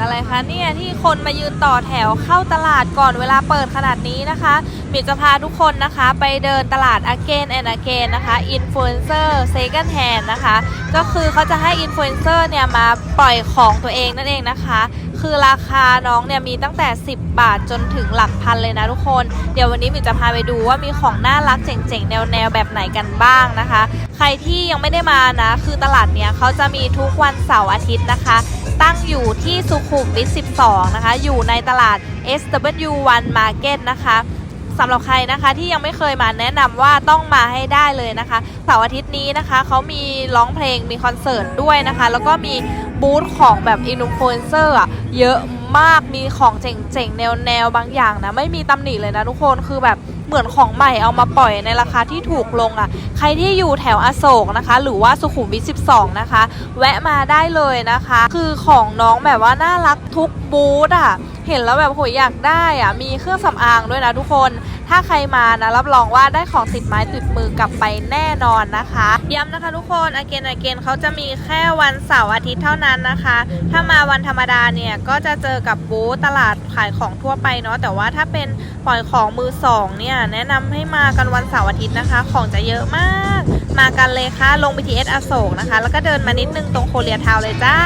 อะไรคะเนี่ยที่คนมายืนต่อแถวเข้าตลาดก่อนเวลาเปิดขนาดนี้นะคะมิจะพาทุกคนนะคะ ไปเดินตลาด again and again นะคะ influencer second hand นะคะ ก็คือเขาจะให้ influencer เนี่ยมาปล่อยของตัวเองนั่นเองนะคะ คือราคาน้องเนี่ยมีตั้งแต่ 10 บาทจนถึงหลักพันเลยนะทุกคน เดี๋ยววันนี้มิวจะพาไปดูว่ามีของน่ารักเจ๋งๆ แนวๆ แบบไหนกันบ้างนะคะ ใครที่ยังไม่ได้มานะ คือตลาดเนี้ยเขาจะมีทุกวันเสาร์อาทิตย์นะคะ ตั้งอยู่ที่สุขุมวิท 12 นะคะ อยู่ในตลาด SW1 Market นะคะสำหรับใครนะคะที่ยังไม่เคยมาแนะนำว่าต้องมาให้ได้เลยนะคะเสาร์อาทิตย์นี้นะคะเขามีร้องเพลงมีคอนเสิร์ตด้วยนะคะ แล้วก็มี บูธของแบบอินฟลูเอนเซอร์อะเยอะมากมีของเจ๋งๆ แนวๆ บางอย่างนะ ไม่มีตำหนิเลยนะทุกคนคือแบบเหมือนของใหม่เอามาปล่อยในราคาที่ถูกลงอะ่ะ ใครที่อยู่แถวอโศกนะคะ หรือว่าสุขุมวิท 12 นะคะ แวะมาได้เลยนะคะ คือของน้องแบบว่าน่ารักทุกบูธอะ เห็นแล้วแบบโหยอยากได้อะ มีเครื่องสำอางด้วยนะทุกคน ถ้าใครมานะรับรองว่าได้ของติดไม้ติดมือกลับไปแน่นอนนะคะ ย้ำนะคะทุกคนอเกนอเกนเขาจะมีแค่วันเสาร์อาทิตย์เท่านั้นนะคะ ถ้ามาวันธรรมดาเนี่ยก็จะเจอกับบูธตลาดขายของทั่วไปเนาะแต่ว่าถ้าเป็นปล่อยของมือสองเนี่ยแนะนำให้มากันวันเสาร์อาทิตย์นะคะ ของจะเยอะมาก มากันเลยค่ะลง BTS อโศกนะคะ แล้วก็เดินมานิดนึงตรงโคเรียทาวเลยจ้า